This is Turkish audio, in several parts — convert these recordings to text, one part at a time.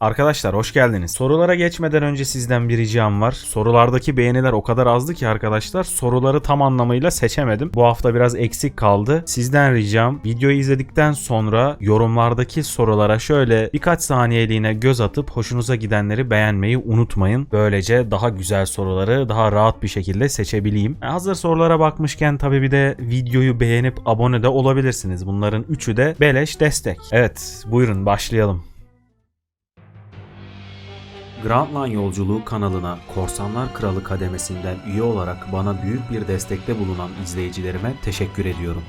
Arkadaşlar hoş geldiniz. Sorulara geçmeden önce sizden bir ricam var. Sorulardaki beğeniler o kadar azdı ki arkadaşlar soruları tam anlamıyla seçemedim. Bu hafta biraz eksik kaldı. Sizden ricam videoyu izledikten sonra yorumlardaki sorulara şöyle birkaç saniyeliğine göz atıp hoşunuza gidenleri beğenmeyi unutmayın. Böylece daha güzel soruları daha rahat bir şekilde seçebileyim. E, Hazır sorulara bakmışken tabii bir de videoyu beğenip abone de olabilirsiniz. Bunların üçü de beleş destek. Evet buyurun başlayalım. Grand Line Yolculuğu kanalına Korsanlar Kralı kademesinden üye olarak bana büyük bir destekte bulunan izleyicilerime teşekkür ediyorum.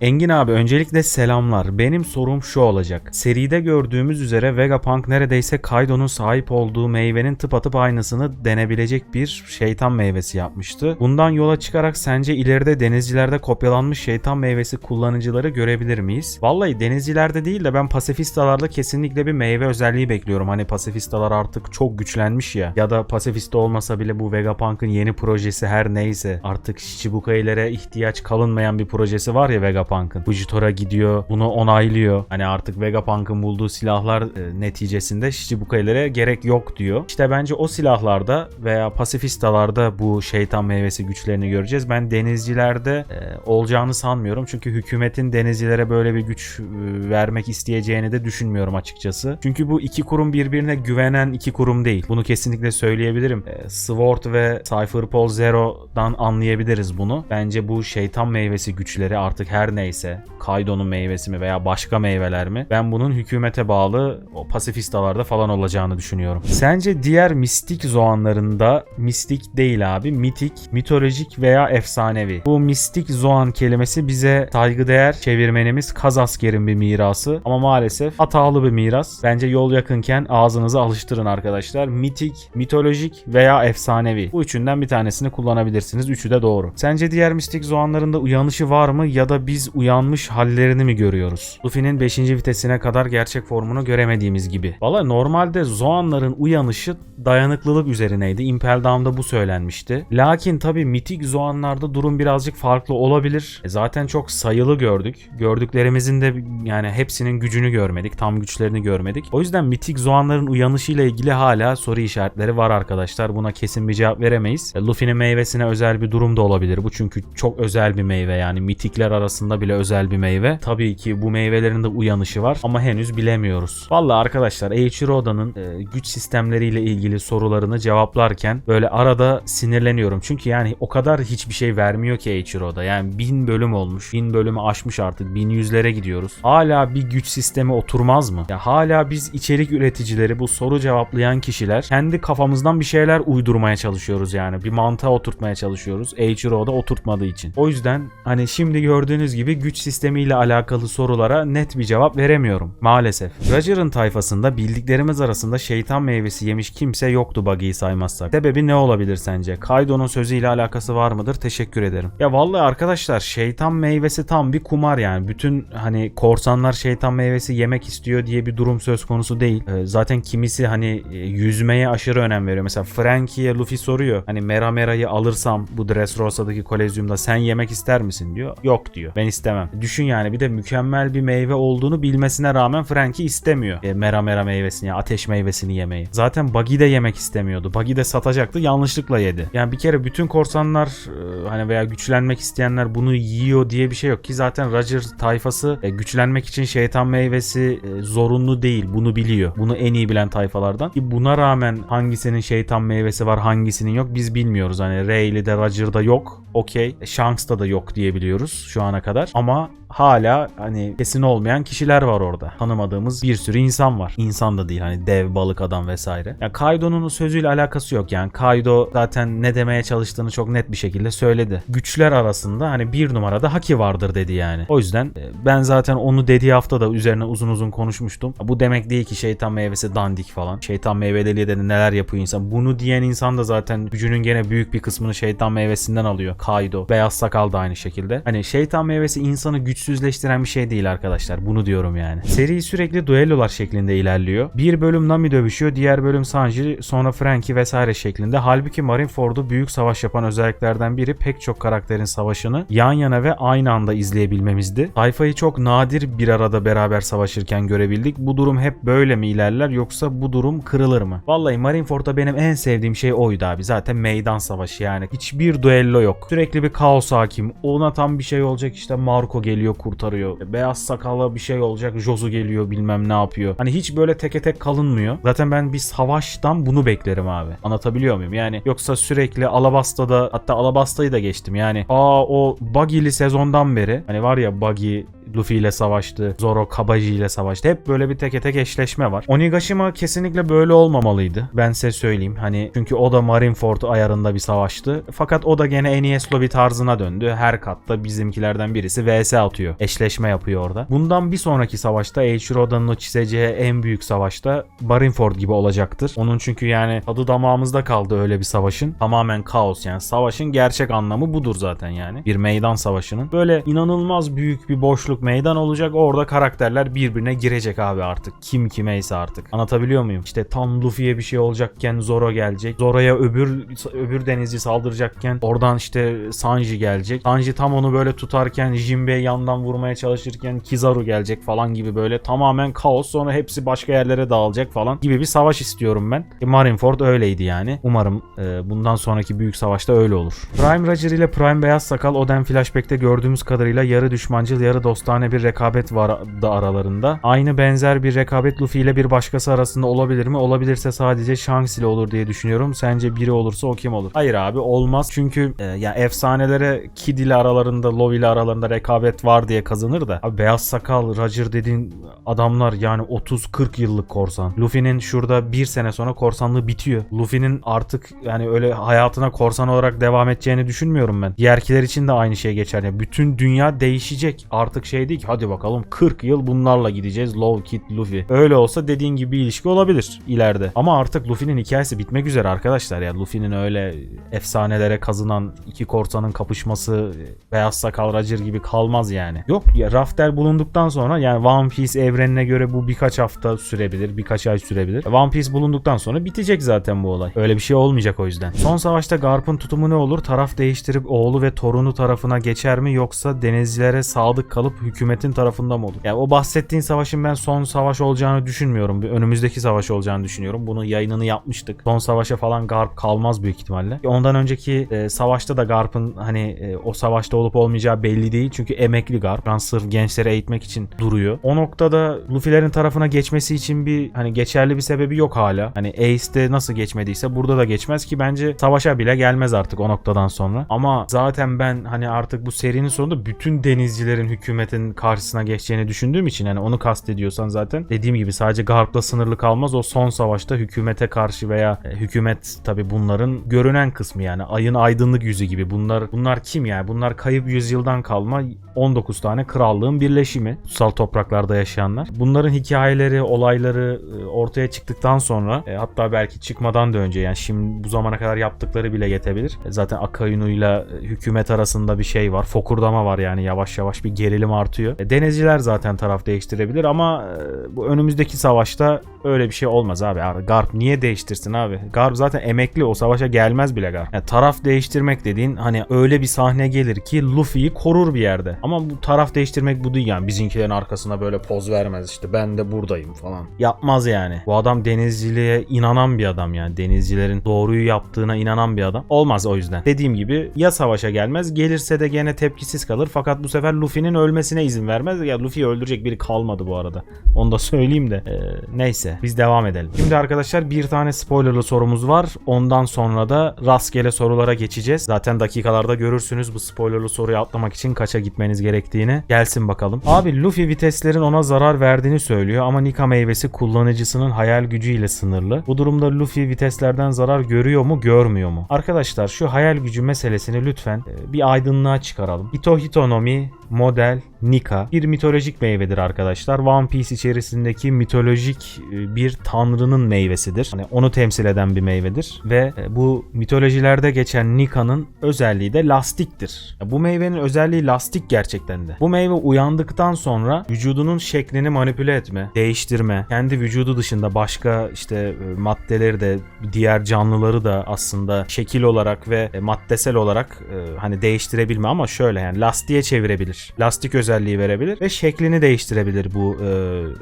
Engin abi öncelikle selamlar. Benim sorum şu olacak. Seride gördüğümüz üzere Vegapunk neredeyse Kaido'nun sahip olduğu meyvenin tıpatıp aynısını denebilecek bir şeytan meyvesi yapmıştı. Bundan yola çıkarak sence ileride denizcilerde kopyalanmış şeytan meyvesi kullanıcıları görebilir miyiz? Vallahi denizcilerde değil de ben pasifistalarda kesinlikle bir meyve özelliği bekliyorum. Hani pasifistalar artık çok güçlenmiş ya. Ya da pasifista olmasa bile bu Vegapunk'ın yeni projesi her neyse artık Shichibukai'lere ihtiyaç kalınmayan bir projesi var ya Vegapunk'ın. Fujitora gidiyor bunu onaylıyor. Hani artık Vegapunk'ın bulduğu silahlar e, neticesinde Shichibukai'lere gerek yok diyor. İşte bence o silahlarda veya pasifistalarda bu şeytan meyvesi güçlerini göreceğiz. Ben denizcilerde e, olacağını sanmıyorum. Çünkü hükümetin denizcilere böyle bir güç e, vermek isteyeceğini de düşünmüyorum açıkçası. Çünkü bu iki kurum birbirine güvenen iki kurum değil. Bunu kesinlikle söyleyebilirim. E, Sword ve Cypherpol Zero'dan anlayabiliriz bunu. Bence bu şeytan meyvesi güçleri artık her neyse Kaido'nun meyvesi mi veya başka meyveler mi? Ben bunun hükümete bağlı o pasifistalarda falan olacağını düşünüyorum. Sence diğer mistik zoanlarında mistik değil abi. Mitik, mitolojik veya efsanevi. Bu mistik zoan kelimesi bize saygıdeğer çevirmenimiz Kaz askerin bir mirası ama maalesef hatalı bir miras. Bence yol yakınken ağzınızı alıştırın arkadaşlar. Mitik, mitolojik veya efsanevi. Bu üçünden bir tanesini kullanabilirsiniz. Üçü de doğru. Sence diğer mistik zoanlarında uyanışı var mı ya da biz uyanmış hallerini mi görüyoruz? Luffy'nin 5. vitesine kadar gerçek formunu göremediğimiz gibi. Valla normalde zoanların uyanışı dayanıklılık üzerineydi. Impel Down'da bu söylenmişti. Lakin tabi mitik zoanlarda durum birazcık farklı olabilir. E zaten çok sayılı gördük. Gördüklerimizin de yani hepsinin gücünü görmedik. Tam güçlerini görmedik. O yüzden mitik zoanların uyanışıyla ilgili hala soru işaretleri var arkadaşlar. Buna kesin bir cevap veremeyiz. E, Luffy'nin meyvesine özel bir durum da olabilir. Bu çünkü çok özel bir meyve yani mitikler arasında bile özel bir meyve. Tabii ki bu meyvelerin de uyanışı var ama henüz bilemiyoruz. Vallahi arkadaşlar Eiichiro Oda'nın e, güç sistemleriyle ilgili sorularını cevaplarken böyle arada sinirleniyorum. Çünkü yani o kadar hiçbir şey vermiyor ki Eiichiro Oda. Yani bin bölüm olmuş. Bin bölümü aşmış artık. Bin yüzlere gidiyoruz. Hala bir güç sistemi oturmaz mı? Ya hala biz içerik üreticileri bu soru cevaplayan kişiler kendi kafamızdan bir şeyler uydurmaya çalışıyoruz yani. Bir mantığa oturtmaya çalışıyoruz. Eiichiro Oda oturtmadığı için. O yüzden hani şimdi gördüğünüz gibi güç sistemiyle alakalı sorulara net bir cevap veremiyorum. Maalesef. Roger'ın tayfasında bildiklerimiz arasında şeytan meyvesi yemiş kimse yoktu Buggy'yi saymazsak. Sebebi ne olabilir sence? Kaido'nun sözüyle alakası var mıdır? Teşekkür ederim. Ya vallahi arkadaşlar şeytan meyvesi tam bir kumar yani. Bütün hani korsanlar şeytan meyvesi yemek istiyor diye bir durum söz konusu değil. Ee, zaten kimisi hani e, yüzmeye aşırı önem veriyor. Mesela Frankie'ye Luffy soruyor. Hani Mera Mera'yı alırsam bu Dressrosa'daki kolezyumda sen yemek ister misin diyor. Yok diyor. Ben istemem. Düşün yani bir de mükemmel bir meyve olduğunu bilmesine rağmen Frankie istemiyor. E, Mera Mera meyvesini ateş meyvesini yemeyi. Zaten Buggy de yemek istemiyordu. Buggy de satacaktı yanlışlıkla yedi. Yani bir kere bütün korsanlar e, hani veya güçlenmek isteyenler bunu yiyor diye bir şey yok ki zaten Roger tayfası e, güçlenmek için şeytan meyvesi e, zorunlu değil. Bunu biliyor. Bunu en iyi bilen tayfalardan. Ki buna rağmen hangisinin şeytan meyvesi var hangisinin yok biz bilmiyoruz. Hani Rayleigh'de Roger'da yok. Okey. E, Shanks'ta da yok diye biliyoruz şu ana kadar. Ama hala hani kesin olmayan kişiler var orada. Tanımadığımız bir sürü insan var. İnsan da değil hani dev balık adam vesaire. Ya Kaido'nun sözüyle alakası yok yani. Kaido zaten ne demeye çalıştığını çok net bir şekilde söyledi. Güçler arasında hani bir numarada Haki vardır dedi yani. O yüzden e, ben zaten onu dediği hafta da üzerine uzun uzun konuşmuştum. Bu demek değil ki şeytan meyvesi dandik falan. Şeytan meyveleriyle de neler yapıyor insan. Bunu diyen insan da zaten gücünün gene büyük bir kısmını şeytan meyvesinden alıyor. Kaido. Beyaz sakal da aynı şekilde. Hani şeytan meyvesi insanı güç güçsüzleştiren bir şey değil arkadaşlar. Bunu diyorum yani. Seri sürekli duellolar şeklinde ilerliyor. Bir bölüm Nami dövüşüyor, diğer bölüm Sanji, sonra Frankie vesaire şeklinde. Halbuki Marineford'u büyük savaş yapan özelliklerden biri pek çok karakterin savaşını yan yana ve aynı anda izleyebilmemizdi. Sayfayı çok nadir bir arada beraber savaşırken görebildik. Bu durum hep böyle mi ilerler yoksa bu durum kırılır mı? Vallahi Marineford'da benim en sevdiğim şey oydu abi. Zaten meydan savaşı yani. Hiçbir duello yok. Sürekli bir kaos hakim. Ona tam bir şey olacak işte Marco geliyor kurtarıyor. Beyaz sakallı bir şey olacak. Josu geliyor bilmem ne yapıyor. Hani hiç böyle teke tek kalınmıyor. Zaten ben bir savaştan bunu beklerim abi. Anlatabiliyor muyum? Yani yoksa sürekli Alabasta'da hatta Alabasta'yı da geçtim. Yani aa o Buggy'li sezondan beri hani var ya Buggy Luffy ile savaştı. Zoro Kabaji ile savaştı. Hep böyle bir teke tek eşleşme var. Onigashima kesinlikle böyle olmamalıydı. Ben size söyleyeyim. Hani çünkü o da Marineford ayarında bir savaştı. Fakat o da gene Enies Lobby tarzına döndü. Her katta bizimkilerden birisi vs atıyor. Eşleşme yapıyor orada. Bundan bir sonraki savaşta Eiichiro Oda'nın o çizeceği en büyük savaşta Marineford gibi olacaktır. Onun çünkü yani tadı damağımızda kaldı öyle bir savaşın. Tamamen kaos yani. Savaşın gerçek anlamı budur zaten yani. Bir meydan savaşının. Böyle inanılmaz büyük bir boşluk meydan olacak. Orada karakterler birbirine girecek abi artık. Kim kimeyse artık. Anlatabiliyor muyum? İşte tam Luffy'ye bir şey olacakken Zoro gelecek. Zoro'ya öbür öbür denizci saldıracakken oradan işte Sanji gelecek. Sanji tam onu böyle tutarken Jinbei yandan vurmaya çalışırken Kizaru gelecek falan gibi böyle tamamen kaos. Sonra hepsi başka yerlere dağılacak falan gibi bir savaş istiyorum ben. E, Marineford öyleydi yani. Umarım e, bundan sonraki büyük savaşta öyle olur. Prime Roger ile Prime Beyaz Sakal Oden Flashback'te gördüğümüz kadarıyla yarı düşmancıl yarı dostane bir rekabet vardı aralarında. Aynı benzer bir rekabet Luffy ile bir başkası arasında olabilir mi? Olabilirse sadece Shanks ile olur diye düşünüyorum. Sence biri olursa o kim olur? Hayır abi olmaz. Çünkü e, ya efsanelere Kid ile aralarında Love ile aralarında rekabet var diye kazanır da. Abi Beyaz Sakal, Roger dediğin adamlar yani 30-40 yıllık korsan. Luffy'nin şurada bir sene sonra korsanlığı bitiyor. Luffy'nin artık yani öyle hayatına korsan olarak devam edeceğini düşünmüyorum ben. Diğerkiler için de aynı şey geçerli. Bütün dünya değişecek. Artık şey değil ki hadi bakalım 40 yıl bunlarla gideceğiz. Love Kid, Luffy. Öyle olsa dediğin gibi bir ilişki olabilir ileride. Ama artık Luffy'nin hikayesi bitmek üzere arkadaşlar. Yani Luffy'nin öyle efsanelere kazınan iki korsanın kapışması Beyaz Sakal Roger gibi kalmaz yani. Yok ya Rafter bulunduktan sonra yani One Piece evrenine göre bu birkaç hafta sürebilir, birkaç ay sürebilir. One Piece bulunduktan sonra bitecek zaten bu olay. Öyle bir şey olmayacak o yüzden. Son savaşta Garp'ın tutumu ne olur? Taraf değiştirip oğlu ve torunu tarafına geçer mi yoksa denizcilere sadık kalıp hükümetin tarafında mı olur? Yani o bahsettiğin savaşın ben son savaş olacağını düşünmüyorum. Bir önümüzdeki savaş olacağını düşünüyorum. Bunu yayınını yapmıştık. Son savaşa falan Garp kalmaz büyük ihtimalle. Ondan önceki e, savaşta da Garp'ın hani e, o savaşta olup olmayacağı belli değil. Çünkü emekli Garp. An sırf gençleri eğitmek için duruyor. O noktada Luffy'lerin tarafına geçmesi için bir hani geçerli bir sebebi yok hala. Hani Ace'de nasıl geçmediyse burada da geçmez ki bence savaşa bile gelmez artık o noktadan sonra. Ama zaten ben hani artık bu serinin sonunda bütün denizcilerin hükümetin karşısına geçeceğini düşündüğüm için hani onu kastediyorsan zaten dediğim gibi sadece Garp'la sınırlı kalmaz. O son savaşta hükümete karşı veya e, hükümet tabi bunların görünen kısmı yani ayın aydınlık yüzü gibi. Bunlar bunlar kim yani? Bunlar kayıp yüzyıldan kalma 19 tane krallığın birleşimi. Kutsal topraklarda yaşayanlar. Bunların hikayeleri, olayları e, ortaya çıktıktan sonra e, hatta belki çıkmadan da önce yani şimdi bu zamana kadar yaptıkları bile yetebilir. E, Zaten Akainu'yla e, hükümet arasında bir şey var. Fokurdama var yani yavaş yavaş bir gerilim artıyor. E, Denizciler zaten taraf değiştirebilir ama e, bu önümüzdeki savaşta öyle bir şey olmaz abi. Abi Garp niye değiştirsin abi? Garp zaten emekli o savaşa gelmez bile Garp. Yani taraf değiştirmek dediğin hani öyle bir sahne gelir ki Luffy'yi korur bir yerde. Ama bu taraf değiştirmek bu değil yani. Bizimkilerin arkasına böyle poz vermez işte ben de buradayım falan. Yapmaz yani. Bu adam denizciliğe inanan bir adam yani. Denizcilerin doğruyu yaptığına inanan bir adam. Olmaz o yüzden. Dediğim gibi ya savaşa gelmez gelirse de gene tepkisiz kalır. Fakat bu sefer Luffy'nin ölmesine izin vermez. Ya Luffy'yi öldürecek biri kalmadı bu arada. Onu da söyleyeyim de. Ee, neyse biz devam edelim. Şimdi arkadaşlar bir tane spoilerlı sorumuz var. Ondan sonra da rastgele sorulara geçeceğiz. Zaten dakikalarda görürsünüz bu spoilerlı soruyu atlamak için kaça gitmeniz gerektiğini. Gelsin bakalım. Abi Luffy viteslerin ona zarar verdiğini söylüyor ama Nika meyvesi kullanıcısının hayal gücüyle sınırlı. Bu durumda Luffy viteslerden zarar görüyor mu görmüyor mu? Arkadaşlar şu hayal gücü meselesini lütfen e, bir aydınlığa çıkaralım. Ito Hitonomi model Nika bir mitolojik meyvedir arkadaşlar. One Piece içerisindeki mitolojik e, bir tanrının meyvesidir. Hani onu temsil eden bir meyvedir ve e, bu mitolojilerde geçen Nika'nın özelliği de lastiktir. Bu meyvenin özelliği lastik gerçekten de. Bu meyve uyandıktan sonra vücudunun şeklini manipüle etme, değiştirme, kendi vücudu dışında başka işte e, maddeleri de diğer canlıları da aslında şekil olarak ve maddesel olarak hani değiştirebilme ama şöyle yani lastiğe çevirebilir. Lastik özelliği verebilir ve şeklini değiştirebilir bu e,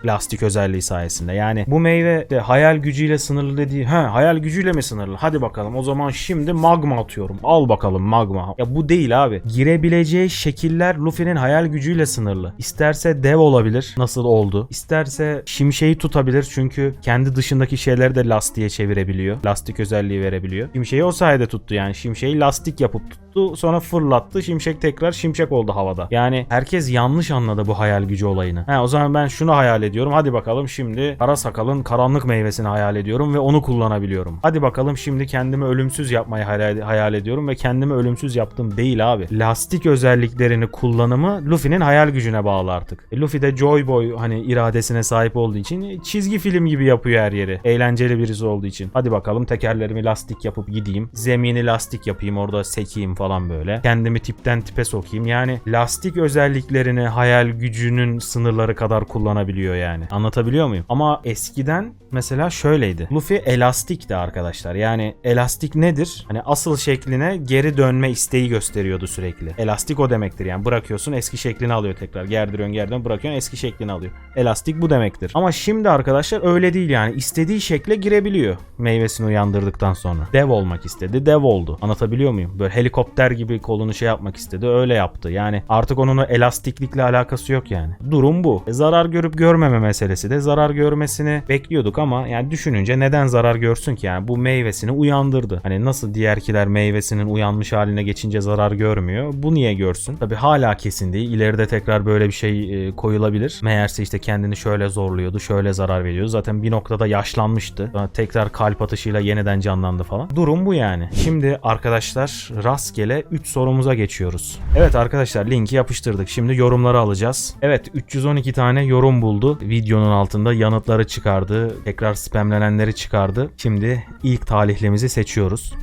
lastik özelliği sayesinde. Yani bu meyve de hayal gücüyle sınırlı dediği ha hayal gücüyle mi sınırlı? Hadi bakalım o zaman şimdi magma atıyorum. Al bakalım magma. Ya bu değil abi. Girebileceği şekiller Luffy'nin hayal gücüyle sınırlı. İsterse dev olabilir. Nasıl oldu? İsterse şimşeği tutabilir çünkü kendi dışındaki şeyleri de lastiğe çevirebiliyor. Lastik özelliği verebiliyor. Şimşeği o sayede tuttu yani. Şimşeği lastik yapıp tuttu sonra fırlattı. Şimşek tekrar şimşek oldu havada. Yani herkes yanlış anladı bu hayal gücü olayını. He, o zaman ben şunu hayal ediyorum. Hadi bakalım şimdi kara sakalın karanlık meyvesini hayal ediyorum ve onu kullanabiliyorum. Hadi bakalım şimdi kendimi ölümsüz yapmayı hayal, ediyorum ve kendimi ölümsüz yaptım değil abi. Lastik özelliklerini kullanımı Luffy'nin hayal gücüne bağlı artık. E, Luffy de Joy Boy hani iradesine sahip olduğu için çizgi film gibi yapıyor her yeri. Eğlenceli birisi olduğu için. Hadi bakalım tekerlerimi lastik yapıp gideyim. Zemini lastik yapayım orada sekeyim falan böyle. Kendimi tipten tipe sokayım. Yani lastik özelliklerini hayal gücünün sınırları kadar kullanabiliyor yani. Anlatabiliyor muyum? Ama eskiden mesela şöyleydi. Luffy elastikti arkadaşlar. Yani elastik nedir? Hani asıl şekline geri dönme isteği gösteriyordu sürekli. Elastik o demektir yani. Bırakıyorsun eski şeklini alıyor tekrar. Gerdiriyorsun gerdiriyorsun bırakıyorsun eski şeklini alıyor. Elastik bu demektir. Ama şimdi arkadaşlar öyle değil yani. İstediği şekle girebiliyor meyvesini uyandırdıktan sonra. Dev olmak istedi. Dev oldu. Anlatabiliyor muyum? Böyle helikopter gibi kolunu şey yapmak istedi. Öyle yaptı. Yani artık onun elastiklikle alakası yok yani. Durum bu. E, zarar görüp görmeme meselesi de zarar görmesini bekliyorduk ama yani düşününce neden zarar görsün ki yani bu meyvesini uyandırdı. Hani nasıl diğerkiler meyvesinin uyanmış haline geçince zarar görmüyor. Bu niye görsün? Tabi hala kesin değil. İleride tekrar böyle bir şey e, koyulabilir. Meğerse işte kendini şöyle zorluyordu, şöyle zarar veriyordu. Zaten bir noktada yaşlanmıştı. Sonra tekrar kalp atışıyla yeniden canlandı falan. Durum bu yani. Şimdi arkadaşlar rastgele 3 sorumuza geçiyoruz. Evet arkadaşlar linki yapıştırdık. Şimdi yorumları alacağız. Evet 312 tane yorum buldu. Videonun altında yanıtları çıkardı. Tekrar spamlenenleri çıkardı. Şimdi ilk talihlimizi seçiyoruz.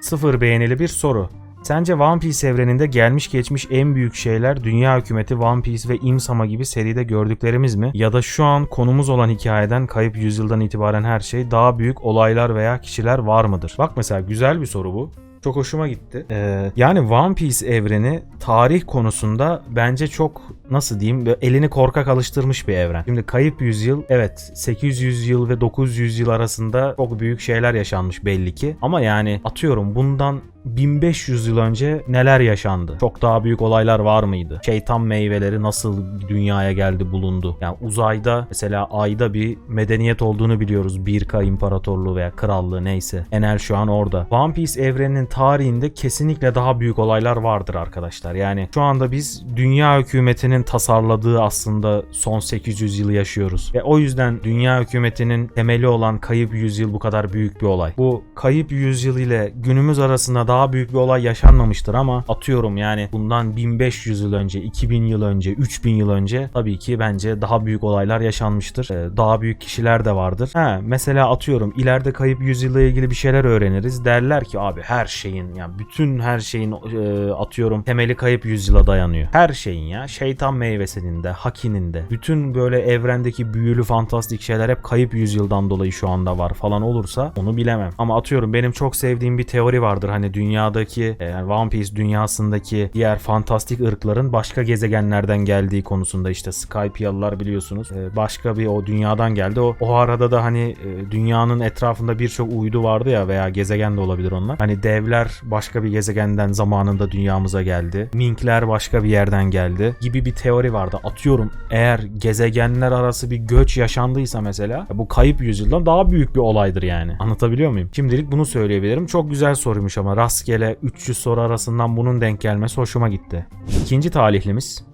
Sıfır beğenili bir soru. Sence One Piece evreninde gelmiş geçmiş en büyük şeyler Dünya Hükümeti, One Piece ve Imsama gibi seride gördüklerimiz mi? Ya da şu an konumuz olan hikayeden kayıp yüzyıldan itibaren her şey daha büyük olaylar veya kişiler var mıdır? Bak mesela güzel bir soru bu. Çok hoşuma gitti. Ee, yani One Piece evreni tarih konusunda bence çok nasıl diyeyim elini korkak alıştırmış bir evren. Şimdi kayıp yüzyıl evet 800 yıl ve 900 yıl arasında çok büyük şeyler yaşanmış belli ki. Ama yani atıyorum bundan 1500 yıl önce neler yaşandı? Çok daha büyük olaylar var mıydı? Şeytan meyveleri nasıl dünyaya geldi bulundu? Yani uzayda mesela ayda bir medeniyet olduğunu biliyoruz. Birka İmparatorluğu veya Krallığı neyse. Enel şu an orada. One Piece evreninin tarihinde kesinlikle daha büyük olaylar vardır arkadaşlar. Yani şu anda biz dünya hükümetinin tasarladığı aslında son 800 yılı yaşıyoruz. Ve o yüzden dünya hükümetinin temeli olan kayıp yüzyıl bu kadar büyük bir olay. Bu kayıp yüzyıl ile günümüz arasında daha büyük bir olay yaşanmamıştır ama atıyorum yani bundan 1500 yıl önce, 2000 yıl önce, 3000 yıl önce tabii ki bence daha büyük olaylar yaşanmıştır. Ee, daha büyük kişiler de vardır. Ha, mesela atıyorum ileride kayıp yüzyılla ilgili bir şeyler öğreniriz. Derler ki abi her şeyin yani bütün her şeyin e, atıyorum temeli kayıp yüzyıla dayanıyor. Her şeyin ya şeytan meyvesinin de, hakinin de bütün böyle evrendeki büyülü fantastik şeyler hep kayıp yüzyıldan dolayı şu anda var falan olursa onu bilemem. Ama atıyorum benim çok sevdiğim bir teori vardır. Hani dünyadaki e, yani One Piece dünyasındaki diğer fantastik ırkların başka gezegenlerden geldiği konusunda işte Skypiyalılar biliyorsunuz. E, başka bir o dünyadan geldi. O, o arada da hani e, dünyanın etrafında birçok uydu vardı ya veya gezegen de olabilir onlar. Hani devler başka bir gezegenden zamanında dünyamıza geldi. Minkler başka bir yerden geldi gibi bir teori vardı. Atıyorum eğer gezegenler arası bir göç yaşandıysa mesela bu kayıp yüzyıldan daha büyük bir olaydır yani. Anlatabiliyor muyum? Şimdilik bunu söyleyebilirim. Çok güzel soruymuş ama rastgele 300 soru arasından bunun denk gelmesi hoşuma gitti. İkinci talihlimiz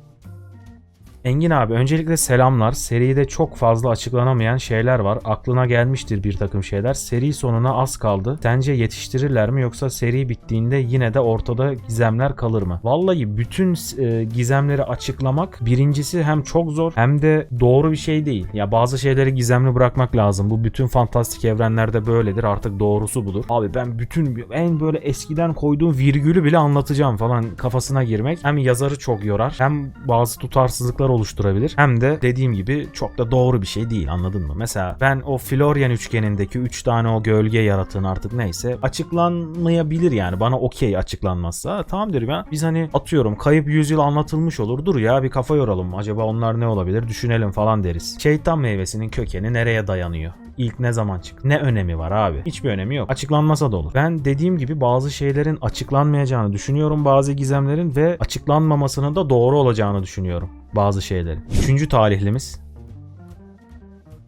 Engin abi öncelikle selamlar. Seride çok fazla açıklanamayan şeyler var. Aklına gelmiştir bir takım şeyler. Seri sonuna az kaldı. Sence yetiştirirler mi yoksa seri bittiğinde yine de ortada gizemler kalır mı? Vallahi bütün e, gizemleri açıklamak birincisi hem çok zor hem de doğru bir şey değil. Ya bazı şeyleri gizemli bırakmak lazım. Bu bütün fantastik evrenlerde böyledir. Artık doğrusu budur. Abi ben bütün en böyle eskiden koyduğum virgülü bile anlatacağım falan kafasına girmek hem yazarı çok yorar hem bazı tutarsızlıklar oluşturabilir hem de dediğim gibi çok da doğru bir şey değil anladın mı? Mesela ben o Florian üçgenindeki 3 tane o gölge yaratığın artık neyse açıklanmayabilir yani bana okey açıklanmazsa tamam derim ya biz hani atıyorum kayıp yüzyıl anlatılmış olur dur ya bir kafa yoralım acaba onlar ne olabilir düşünelim falan deriz. Şeytan meyvesinin kökeni nereye dayanıyor? İlk ne zaman çıktı? Ne önemi var abi? Hiçbir önemi yok. Açıklanmasa da olur. Ben dediğim gibi bazı şeylerin açıklanmayacağını düşünüyorum bazı gizemlerin ve açıklanmamasının da doğru olacağını düşünüyorum bazı şeylerin. Üçüncü talihlimiz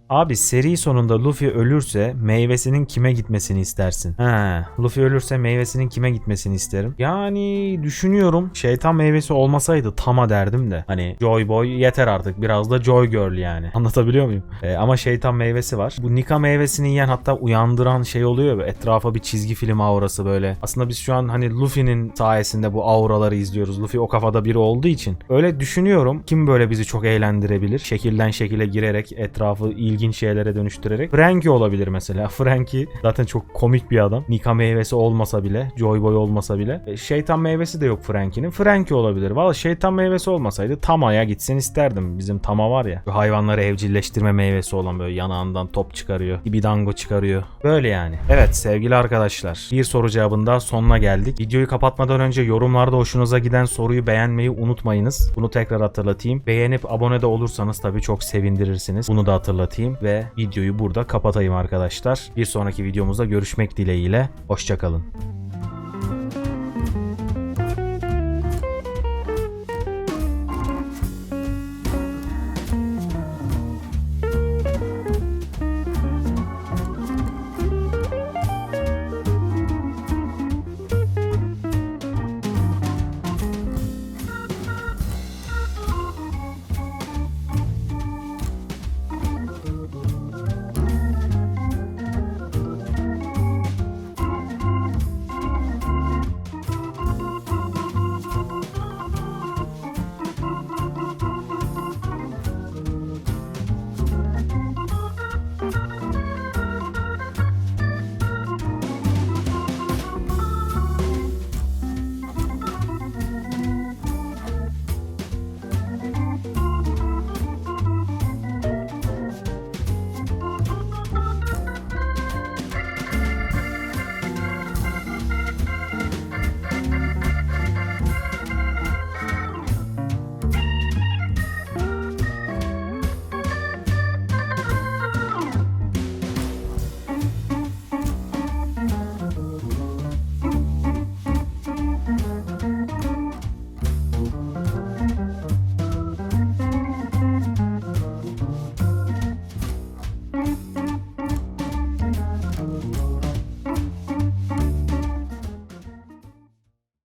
Abi seri sonunda Luffy ölürse meyvesinin kime gitmesini istersin? He, Luffy ölürse meyvesinin kime gitmesini isterim. Yani düşünüyorum şeytan meyvesi olmasaydı Tama derdim de. Hani Joy Boy yeter artık biraz da Joy Girl yani. Anlatabiliyor muyum? Ee, ama şeytan meyvesi var. Bu Nika meyvesini yiyen hatta uyandıran şey oluyor ya etrafa bir çizgi film aurası böyle. Aslında biz şu an hani Luffy'nin sayesinde bu auraları izliyoruz. Luffy o kafada biri olduğu için. Öyle düşünüyorum. Kim böyle bizi çok eğlendirebilir? Şekilden şekile girerek etrafı ilginç şeylere dönüştürerek. Frankie olabilir mesela. Frankie zaten çok komik bir adam. Nika meyvesi olmasa bile, Joy Boy olmasa bile. E, şeytan meyvesi de yok Frankie'nin. Frankie olabilir. Valla şeytan meyvesi olmasaydı Tama'ya gitsin isterdim. Bizim Tama var ya. Hayvanları evcilleştirme meyvesi olan böyle yanağından top çıkarıyor. Ibidango çıkarıyor. Böyle yani. Evet sevgili arkadaşlar. Bir soru cevabın daha sonuna geldik. Videoyu kapatmadan önce yorumlarda hoşunuza giden soruyu beğenmeyi unutmayınız. Bunu tekrar hatırlatayım. Beğenip abone de olursanız tabii çok sevindirirsiniz. Bunu da hatırlatayım ve videoyu burada kapatayım arkadaşlar. Bir sonraki videomuzda görüşmek dileğiyle. Hoşçakalın.